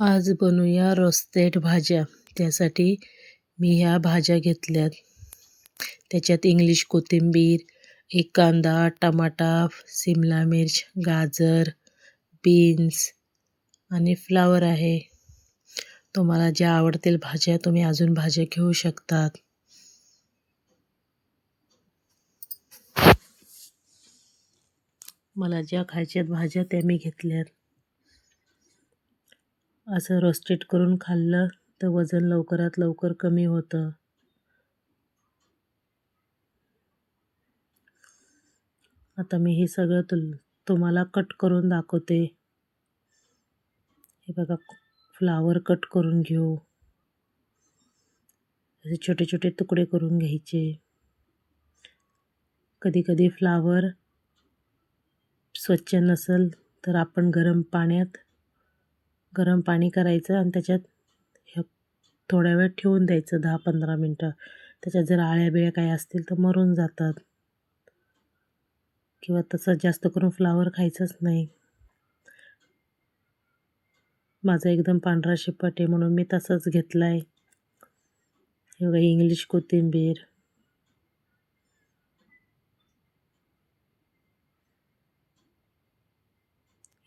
आज बनवूया रोस्टेड भाज्या. त्यासाठी मी ह्या भाज्या घेतल्यात. त्याच्यात इंग्लिश कोथिंबीर एक कांदा टमाटा सिमला मिर्च गाजर बीन्स आणि फ्लावर आहे. तुम्हाला ज्या आवडतील भाज्या तुम्ही अजून भाज्या घेऊ शकतात. मला ज्या खायच्यात भाज्या त्या मी घेतल्यात. असं रोस्टेड करून खाल्लं तर वजन लवकरात लवकर कमी होतं. आता मी हे सगळं तुल तुम्हाला कट करून दाखवते. हे बघा फ्लावर कट करून घेऊ. असे छोटे छोटे तुकडे करून घ्यायचे. कधी कधी फ्लावर स्वच्छ नसेल तर आपण गरम पाण्यात गरम पाणी करायचं आणि त्याच्यात हे थोड्या वेळ ठेवून द्यायचं दहा पंधरा मिनटं. त्याच्यात जर आळ्या बिळ्या काही असतील तर मरून जातात. किंवा तसं जास्त करून फ्लावर खायचंच नाही. माझा एकदम पांढरा शिपट आहे म्हणून मी तसंच घेतला आहे हे बघा इंग्लिश कोथिंबीर.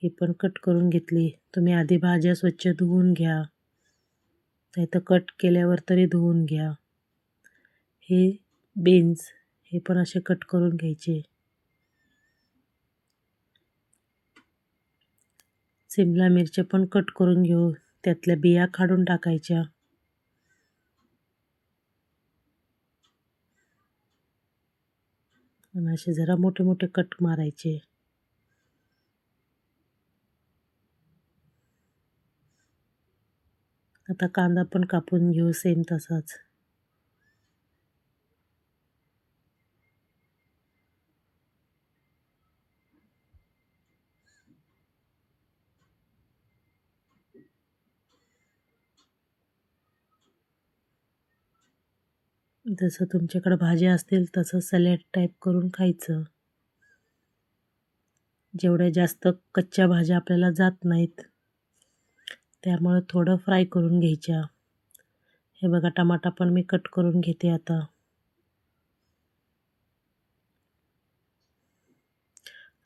ही पण कट करून घेतली. तुम्ही आधी भाज्या स्वच्छ धुवून घ्या. नाही तर कट केल्यावर तरी धुवून घ्या. हे बीन्स हे पण असे कट करून घ्यायचे. सिमला मिरच्या पण कट करून घेऊ. त्यातल्या बिया काढून टाकायच्या. आणि असे जरा मोठे मोठे कट मारायचे. आता कांदा पण कापून घेऊ सेम तसाच. जसं तुमच्याकडं भाज्या असतील तसं सॅलॅड टाईप करून खायचं. जेवढ्या जास्त कच्च्या भाज्या आपल्याला जात नाहीत त्यामुळं थोडं फ्राय करून घ्यायच्या. हे बघा टमाटा पण मी कट करून घेते आता.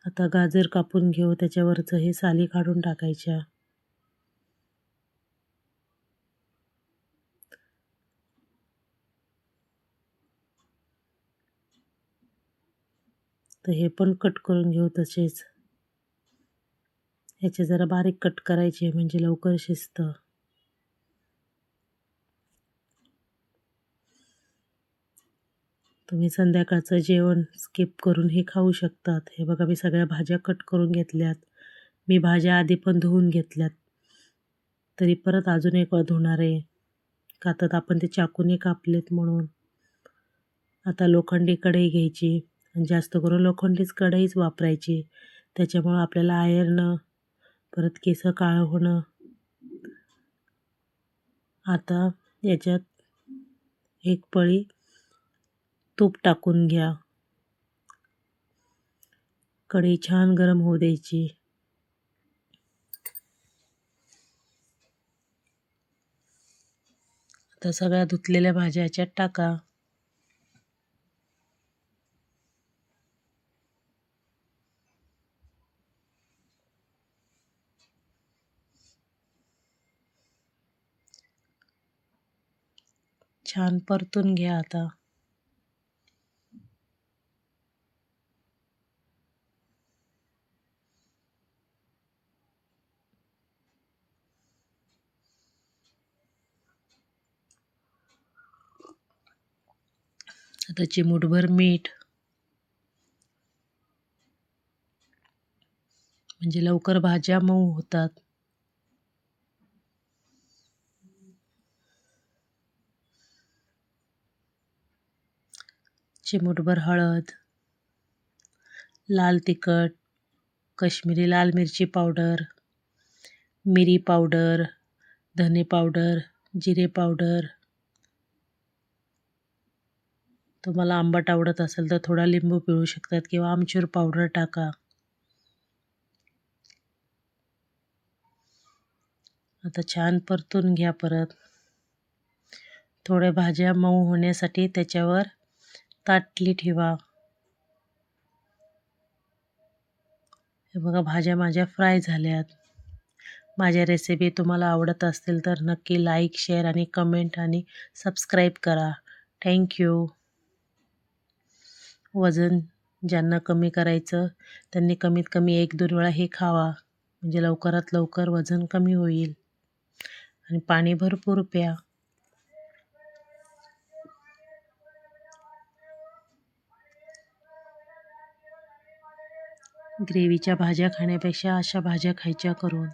आता गाजर कापून घेऊ त्याच्यावरचं हे साली काढून टाकायच्या. तर हे पण कट करून घेऊ तसेच. याचे जरा बारीक कट करायचे म्हणजे लवकर शिजतं. तुम्ही संध्याकाळचं जेवण स्किप करून हे खाऊ शकतात. हे बघा मी सगळ्या भाज्या कट करून घेतल्यात. मी भाज्या आधी पण धुवून घेतल्यात. तरी परत अजून एक वेळ धुणार आहे. का तर आपण ते चाकूने कापलेत म्हणून. आता लोखंडी कढई घ्यायची. आणि जास्त करून लोखंडीच कढईच वापरायची. त्याच्यामुळं आपल्याला आयर्न परत केस काळं होणं. आता याच्यात एक पळी तूप टाकून घ्या. कढई छान गरम होऊ द्यायची. आता सगळ्या धुतलेल्या भाज्या याच्यात टाका. छान परतून घ्या आता. आता चिमूटभर मीठ. म्हणजे लवकर भाज्या मऊ होतात. चिमूटभर हळद लाल तिखट कश्मीरी लाल मिरची पावडर मिरी पावडर धने पावडर जिरे पावडर. तुम्हाला आंबट आवडत असेल तर थोडा लिंबू पिळू शकतात किंवा आमचूर पावडर टाका. आता छान परतून घ्या परत. थोड्या भाज्या मऊ होण्यासाठी त्याच्यावर ताटली ठेवा. हे बघा भाज्या माझ्या फ्राय झाल्यात. माझ्या रेसिपी तुम्हाला आवडत असतील तर नक्की लाईक शेअर आणि कमेंट आणि सबस्क्राईब करा. थँक्यू वजन ज्यांना कमी करायचं त्यांनी कमीत कमी एक दोन वेळा हे खावा. म्हणजे लवकरात लवकर वजन कमी होईल. आणि पाणी भरपूर प्या. ग्रेव्हीच्या भाज्या खाण्यापेक्षा अशा भाज्या खायच्या करून.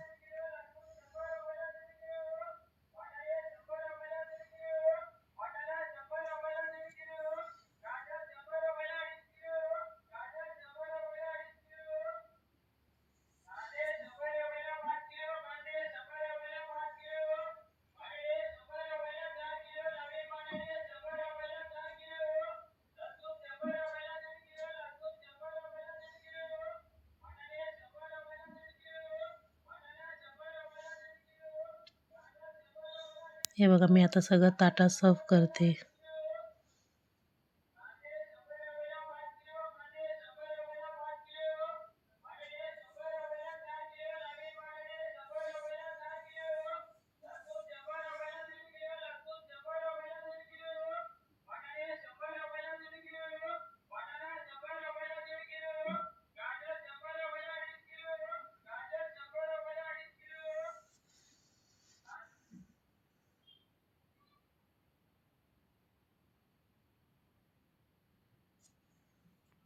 हे बघा मी आता सगळं ताटात सर्व करते.